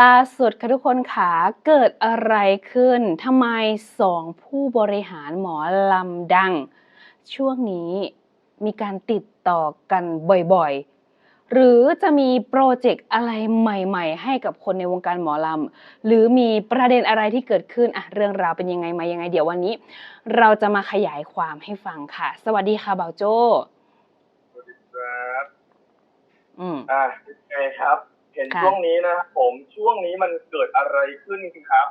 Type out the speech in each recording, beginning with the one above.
ล่าสุดค่ะทุกคนขาเกิดอะไรขึ้นทำไมสองผู้บริหารหมอลำดัง ช่วงนี้มีการติดต่อกันบ่อยๆ หรือจะมีโปรเจกต์อะไรใหม่ๆ ให้กับคนในวงการหมอลำ หรือมีประเด็นอะไรที่เกิดขึ้นอะเรื่องราวเป็นยังไงมายังไง เดี๋ยววันนี้ เราจะมาขยายความให้ฟังค่ะ สวัสดีค่ะบ่าวโจสวัสดีครับ อืมอ่าเป็นไงครับ เห็นค่ะช่วงนี้นะครับผมช่วงนี้มันเกิดอะไรขึ้นครับ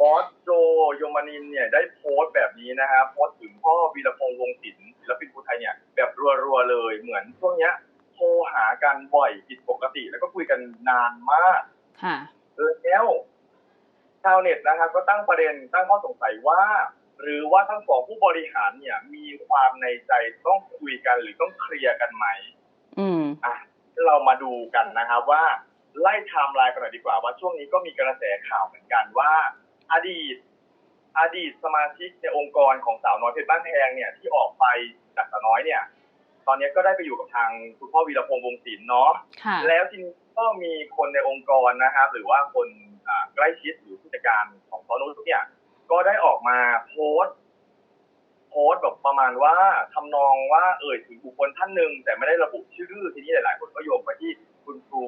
บอสโจโยมานินเนี่ยได้โพสต์แบบนี้นะครับโพสต์ถึงพ่อวีรพงษ์วงศิลป์ศิลปินภูไทยเนี่ยแบบรัวๆเลยเหมือนช่วงเนี้ยโทรหากันบ่อยผิดปกติ แล้วก็คุยกันนานมากค่ะแล้วชาวเน็ตนะครับ ก็ตั้งประเด็นตั้งข้อสงสัยว่า หรือว่าทั้งสองผู้บริหารเนี่ย มีความในใจต้องคุยกันหรือต้องเคลียร์กันไหม อืมอะเรามาดูกันนะครับว่า ไล่ไทม์ไลน์กันหน่อยดีกว่าว่าช่วงนี้ก็มีกระแสข่าวเหมือนกันว่า อดีต อดีตสมาชิกในองค์กรของสาวน้อยเพชรบ้านแพงเนี่ยที่ออกไปจากสาวน้อยเนี่ย ตอนนี้ก็ได้ไปอยู่กับทางคุณพ่อวีรพงษ์วงศิลป์เนาะค่ะแล้วทีนี้ก็มีคนในองค์กรนะครับหรือว่าคนอ่าใกล้ชิดหรือผู้จัดการของซอนุสเนี่ยก็ได้ออกมาโพสต์โพสต์แบบประมาณว่าทำนองว่าเอ่ยถึงบุคคลท่านหนึ่งแต่ไม่ได้ระบุชื่อ ทีนี้หลาย ๆ คนก็โยงไปที่คุณครู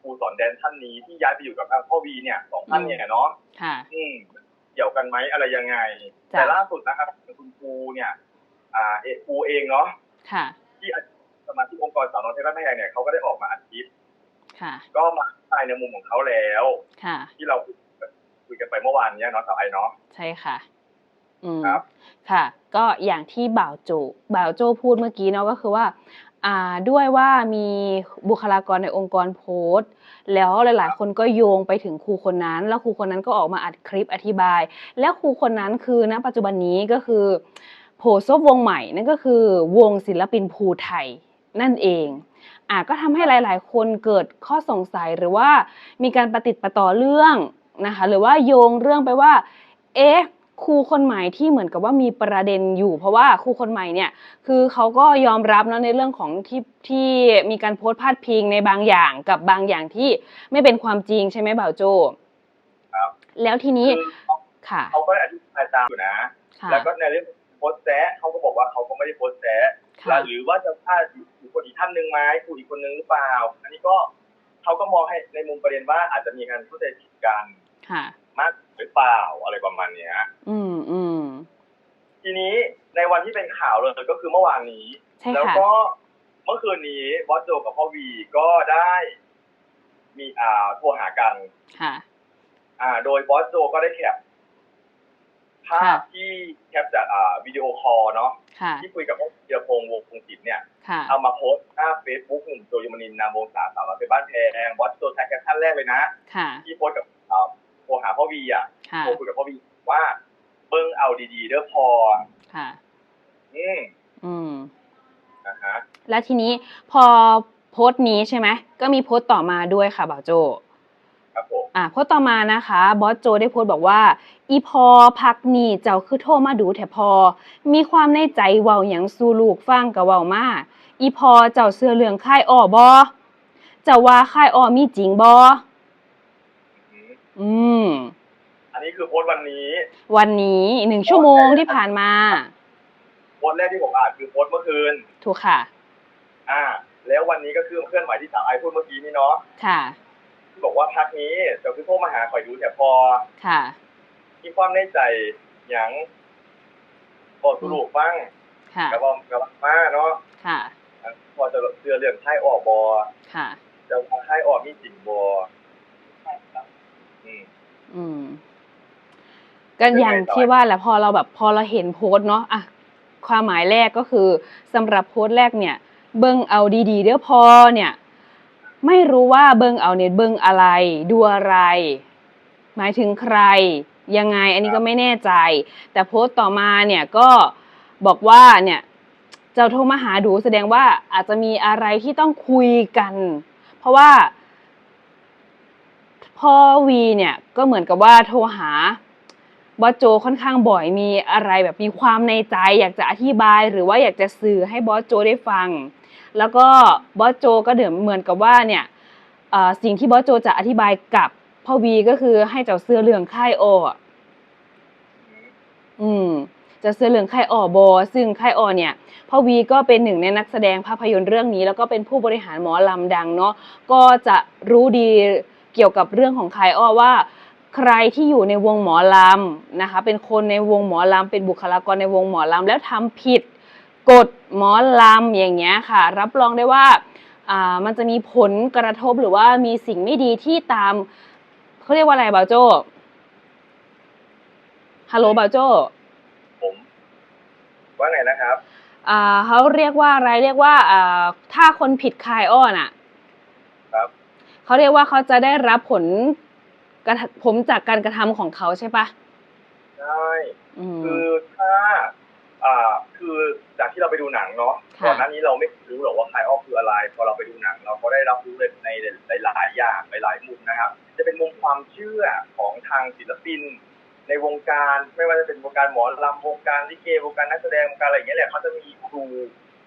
ครูสอนแดนท่านนี้ที่ย้ายไปอยู่กับทางพ่อวีเนี่ยสองท่านเนี่ยเนาะค่ะอืมเกี่ยวกันไหมอะไรยังไงจ้ะแต่ล่าสุดนะครับคุณครูเนี่ย อ่าเอกครูเองเนาะค่ะที่สมาชิกองค์กรสาวน้อยเพชรบ้านแพงเนี่ยเขาก็ได้ออกมาอัดคลิปค่ะก็มาอธิบายในมุมของเขาแล้วค่ะที่เราคุยกันไปเมื่อวานเนี้ยเนาะสาวไอเนาะใช่ค่ะอืม ครับ ค่ะ ก็อย่างที่บ่าวโจบ่าวโจพูดเมื่อกี้เนาะก็คือว่าอ่าด้วยว่ามีบุคลากรในองค์กรโพสต์ แล้วหลาย ๆ คนก็โยงไปถึงครูคนนั้น แล้วครูคนนั้นก็ออกมาอัดคลิปอธิบาย แล้วครูคนนั้นคือณปัจจุบันนี้ก็คือโผซบวงใหม่นั่นก็คือวงศิลปินภูไทยนั่นเองอะก็ทำให้หลาย ๆ คนเกิดข้อสงสัยหรือว่ามีการประติดประต่อเรื่องนะคะหรือว่าโยงเรื่องไปว่า เอ๊ะ ครูคนใหม่ที่เหมือนกับว่ามีประเด็นอยู่ เพราะว่าครูคนใหม่เนี่ยคือเขาก็ยอมรับนะในเรื่องของที่ที่มีการโพสต์พาดพิงในบางอย่างกับบางอย่างที่ไม่เป็นความจริงใช่ไหมบ่าวโจครับแล้วทีนี้คือเขาค่ะเขาก็ได้อธิบายตามอยู่นะค่ะแล้วก็ในเรื่องโพสต์แซะเขาก็บอกว่าเขาก็ไม่ได้โพสต์แซะค่ะหรือว่าจะพลาดอยู่คนอีกท่านหนึ่งไหมครูอีกคนนึงหรือเปล่า อันนี้ก็เขาก็มองให้ในมุมประเด็นว่าอาจจะมีการเข้าใจผิดกันค่ะ มากหรือเปล่าอะไรประมาณเนี้ย อืมอืมทีนี้ในวันที่เป็นข่าวเลยก็คือเมื่อวานนี้ใช่แล้วค่ะก็เมื่อคืนนี้บอสโจกับพ่อวีก็ได้ มีอ่าโทรหากันค่ะ อ่า โดยบอสโจก็ได้แคปภาค่ะพที่แคปจากอ่าวิดีโอคอลเนาะค่ะที่คุยกับพ่อเจียพงษ์วงคงศิลป์เนี่ยค่ะเอามาโพสต์หน้าเฟซบุ๊กหนุ่มโจยมนินทร์นามวงศาสาวน้อยเพชรบ้านแพงบอสโจแท็กแคปชั่นแรกเลยนะค่ะที่โพสต์กับอ่าโท รหาพ่อวีอะค่ะโทรคุยกับพ่อวีว่าเบิ้งเอาดีๆเด้อพอค่ะ อืมอืมนะฮะแล้วทีนี้พอโพสต์นี้ใช่ไหมก็มีโพสต์ต่อมาด้วยค่ะบ่าวโจครับผมอ่าโพสต์ต่อมานะคะบอสโจได้โพสต์บอกว่า อีพอพักนี่เจ้าคือโทรมาดูแถพอ มีความในใจเว้าหยังสู่ลูกฟังกับเว้ามาอีพอเจ้าเสื้อเหลืองค่ายอ้อบอเจ้าว่าค่ายอ้อมีจริงบอ อืมอืม อันนี้คือโพสต์วันนี้ วันนี้หนึ่งชั่วโมงที่ผ่านมา โพสต์แรกที่ผมอ่านคือโพสต์เมื่อคืน ถูกค่ะ อ่า แล้ววันนี้ก็คือเคลื่อนไหวที่สาวไอพูดเมื่อกี้นี่เนาะ ค่ะที่บอกว่าพักนี้เจะคือโทรมาหาข่อยดูแต่พอ ค่ะมีความในใจหยังบอกสรุปบ้างค่ะกระบอกกระบอกมาเนาะ ค่ะอะพอจะเรือเรื่องค่ายออกบอค่ะ จะว่าค่ายออกมีจริงบอ อืมอืมก็อย่างที่ว่าแหละพอเราแบบพอเราเห็นโพสต์เนาะอะความหมายแรกก็คือสำหรับโพสต์แรกเนี่ย เบิ่งเอาดีๆเด้อพอเนี่ย ไม่รู้ว่าเบิ่งเอาเนี่ยเบิ่งอะไร ดูอะไร หมายถึงใคร ยังไง อันนี้ก็ไม่แน่ใจ แต่โพสต์ต่อมาเนี่ยก็บอกว่าเนี่ยเจ้าโทรมาหาดูแสดงว่าอาจจะมีอะไรที่ต้องคุยกัน เพราะว่า พ่อวีเนี่ยก็เหมือนกับว่าโทรหาบอสโจค่อนข้างบ่อยมีอะไรแบบมีความในใจ อยากจะอธิบายหรือว่าอยากจะสื่อให้บอสโจได้ฟัง แล้วก็บอสโจก็เดือเหมือนกับว่าเนี่ยสิ่งที่บอสโจจะอธิบายกับพ่อวีก็คือให้เจ้าเสื้อเหลืองค่ายอออืมเจะเสื้อเหลืองค่ายออบอซึ่งค่ายอเนี่ยพ่อวีก็เป็นหนึ่งในนักแสดงภาพยนตร์เรื่องนี้ แล้วก็เป็นผู้บริหารหมอลำดังเนาะก็จะรู้ดี เกี่ยวกับเรื่องของค่ายอว่า ใครที่อยู่ในวงหมอลำนะคะเป็นคนในวงหมอลำเป็นบุคลากรในวงหมอลำแล้วทำผิดกฎหมอลำอย่างเงี้ยค่ะ รับรองได้ว่าอ่ามันจะมีผลกระทบหรือว่ามีสิ่งไม่ดีที่ตามเขาเรียกว่าอะไรบ่าวโจฮัลโหลบ่าวโจผมว่าไงนะครับอ่าเขาเรียกว่าอะไรเรียกว่าอ่าถ้าคนผิดคายอ้อนอะครับ เขาเรียกว่าเขาจะได้รับผลกระทำผมจากการกระทำของเขาใช่ปะใช่อืมคือถ้า อ่า คือจากที่เราไปดูหนังเนาะค่ะก่อนหน้านี้เราไม่รู้หรอกว่าคายออฟคืออะไร พอเราไปดูหนัง เราก็ได้รับรู้ในในหลายๆอย่างหลายๆมุมนะครับ จะเป็นมุมความเชื่อของทางศิลปิน ในวงการไม่ว่าจะเป็นวงการหมอลำวงการลิเกวงการนักแสดงวงการอะไรอย่างเงี้ยแหละเขาจะมีครู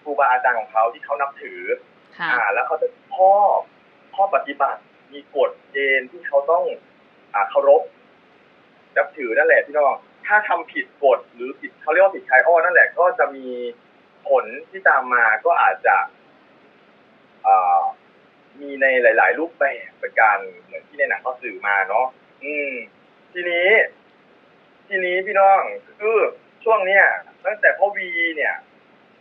ครูบาอาจารย์ของเขาที่เขานับถือค่ะอ่า แล้วเขาจะมีข้อ ข้อปฏิบัติ มีกฎเกณฑ์ที่เขาต้องอเคารพนับถือนั่นแหละพี่น้องถ้าทำผิดกฎหรือผิดเขาเรียกว่าผิดคายอ้อนั่นแหละก็จะมีผลที่ตามมาก็อาจจะมีในหลาย ๆ รูปแบบเป็นการเหมือนที่ในหนังเขาสื่อมาเนาะอืม ทีนี้ ทีนี้พี่น้องคือช่วงเนี้ยตั้งแต่พ่อวีเนี่ย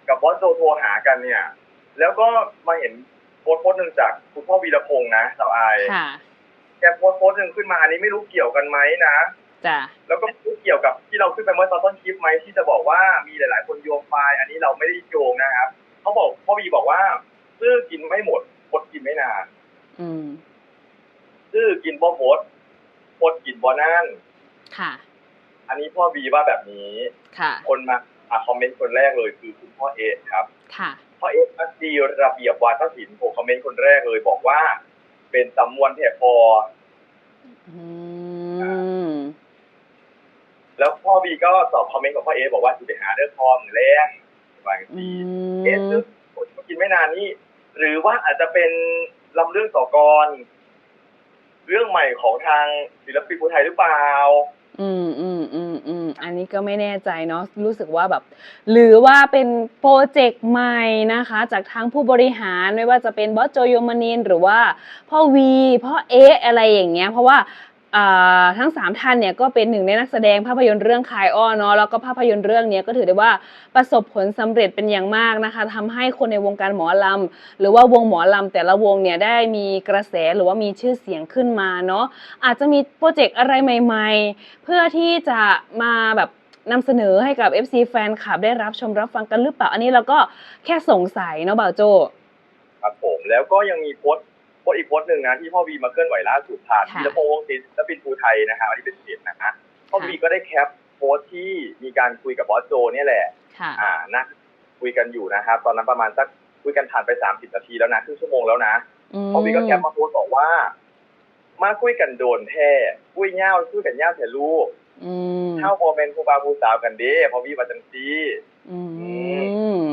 กับบอสโจโทรหากันเนี่ย แล้วก็มาเห็น โพสต์โพสต์หนึ่งจากคุณพ่อวีรพงษ์นะสาวอายค่ะแกโพสต์โพสต์หนึ่งขึ้นมาอันนี้ไม่รู้เกี่ยวกันไหมนะจ้ะแล้วก็ไม่รู้เกี่ยวกับที่เราขึ้นไปเมื่อตอนต้นคลิปไหมที่จะบอกว่ามีหลาย ๆ คนโยงไปอันนี้เราไม่ได้โยงนะครับเขาบอกพ่อวีบอกว่าซื้อกินไม่หมดคดกินไม่นานอืมซื้อกินบ่หมดคดกินบ่นานค่ะ อันนี้พ่อวีว่าแบบนี้ ค่ะ คนมาอะคอมเมนต์คนแรกเลยคือคุณพ่อเอะครับ ค่ะ พ่อเอะอัดีระเบียบวาทศิลป์ผมคอมเมนต์คนแรกเลยบอกว่า เป็นสำนวนแถพออืมแล้วพ่อบีก็ตอบคอมเมนต์ของพ่อเอบอกว่าจะไปหาเรื่องคอมแรงว่าอย่างอืนี้มเอะซึ่งผมกินไม่นานนี้ หรือว่าอาจจะเป็นลำเรื่องต่อกร เรื่องใหม่ของทางศิลปินภูไทยหรือเปล่า อืมอืมอืมอืมอันนี้ก็ไม่แน่ใจเนาะรู้สึกว่าแบบ หรือว่าเป็นโปรเจกต์ใหม่นะคะ จากทางผู้บริหารไม่ว่าจะเป็นบอสโจโยมานินหรือว่าพ่อวีพ่อเอ๊ะอะไรอย่างเงี้ย เพราะว่าอ่า ทั้งสามท่านเนี่ยก็เป็นหนึ่งในนักแสดงภาพยนตร์เรื่องคายอ้อเนาะแล้วก็ภาพยนตร์เรื่องนี้ก็ถือได้ว่าประสบผลสำเร็จเป็นอย่างมากนะคะทำให้คนในวงการหมอลำหรือว่าวงหมอลำแต่ละวงเนี่ยได้มีกระแสหรือว่ามีชื่อเสียงขึ้นมาเนาะอาจจะมีโปรเจกต์อะไรใหม่ ๆ เพื่อที่จะมาแบบนำเสนอให้กับ FC แฟนคลับได้รับชมรับฟังกันหรือเปล่า อันนี้เราก็แค่สงสัยเนาะบ่าวโจครับผมแล้วก็ยังมีโพสต์ โพสต์อีกโพสต์หนึ่งนะที่พ่อวีมาเคลื่อนไหวล่าสุดผ่านค่ะธีรพงษ์วงศ์ศิลป์ศิลปินภูไทยนะครับอันนี้เป็นเพจนะฮะพ่อวีก็ได้แคปโพสต์ที่มีการคุยกับบอสโจเนี่ยแหละค่ะอ่านะคุยกันอยู่นะครับ ตอนนั้นประมาณสักคุยกันผ่านไปสามสิบนาทีแล้วนะครึ่งชั่วโมงแล้วนะอืมพ่อวีก็แคปมาโพสต์บอกว่า มาคุยกันโดนแท้คุยเง่าคุยกันเง่าแต่ลูกอืมเข้าโมเมนต์ครูบาครูสาวกันเด้พ่อวีมาจังซีอืม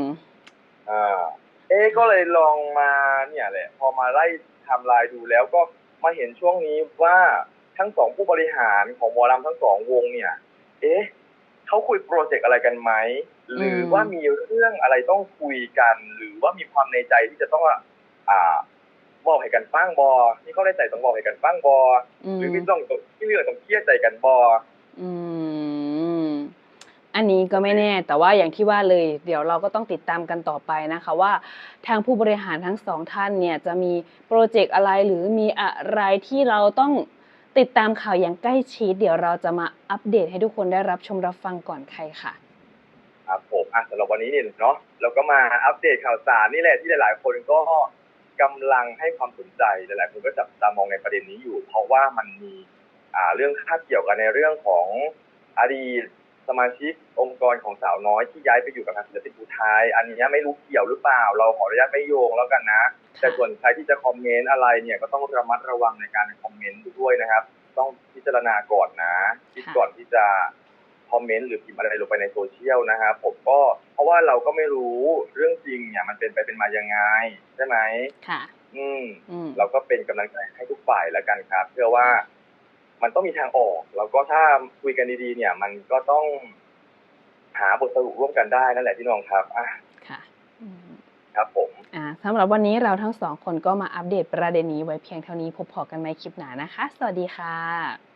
อ่า เอ๊ะก็เลยลองมาเนี่ยแหละ พอมาไล่ไทำลายดูแล้วก็มาเห็นช่วงนี้ว่าทั้งสองผู้บริหารของหมอลำทั้งสองวงเนี่ย เอ๊ะเขาคุยโปรเจกต์อะไรกันไหม หรือว่ามีเรื่องอะไรต้องคุยกัน หรือว่ามีความในใจที่จะต้องอ่าบอกให้กันฟังบอที่เขาได้ใจต้องบอกให้กันฟังบออืมหรือมีต้องที่มีเรื่องต้องเครียดใจกันบอ อืม อันนี้ก็ไม่แน่ แต่ว่าอย่างที่ว่าเลย เดี๋ยวเราก็ต้องติดตามกันต่อไปนะคะว่า ทางผู้บริหารทั้งสองท่านเนี่ยจะมีโปรเจกต์อะไรหรือมีอะไรที่เราต้องติดตามข่าวอย่างใกล้ชิด เดี๋ยวเราจะมาอัปเดตให้ทุกคนได้รับชมรับฟังก่อนใครค่ะครับผมอะสำหรับวันนี้เนี่ยเนาะเราก็มาอัปเดตข่าวสารนี่แหละที่หลาย ๆ คนก็กำลังให้ความสนใจหลาย ๆ คนก็จับตามองในประเด็นนี้อยู่ เพราะว่ามันมีอ่าเรื่องคาดเกี่ยวกันในเรื่องของอดีต สมาชิกองค์กรของสาวน้อยที่ย้ายไปอยู่กับทางศิลปินภูไทย อันนี้ไม่รู้เกี่ยวหรือเปล่า เราขออนุญาตไม่โยงแล้วกันนะ แต่ส่วนใครที่จะคอมเมนต์อะไรเนี่ยก็ต้องระมัดระวังในการคอมเมนต์ด้วยนะครับ ต้องพิจารณาก่อนนะคิดก่อนที่จะคอมเมนต์หรือพิมพ์อะไรลงไปในโซเชียลนะครับผมก็เพราะว่าเราก็ไม่รู้เรื่องจริงเนี่ยมันเป็นไปเป็นมายังไงใช่ไหมค่ะ อืมอืมเราก็เป็นกำลังใจให้ทุกฝ่ายแล้วกันครับ เพื่อว่า มันต้องมีทางออก แล้วก็ถ้าคุยกันดีๆเนี่ย มันก็ต้องหาบทสรุปร่วมกันได้นั่นแหละพี่น้องครับอะค่ะอืมครับผมอ่าสำหรับวันนี้เราทั้งสองคนก็มาอัปเดตประเด็นนี้ไว้เพียงเท่านี้พบพอกันใหม่คลิปหน้านะคะ สวัสดีค่ะ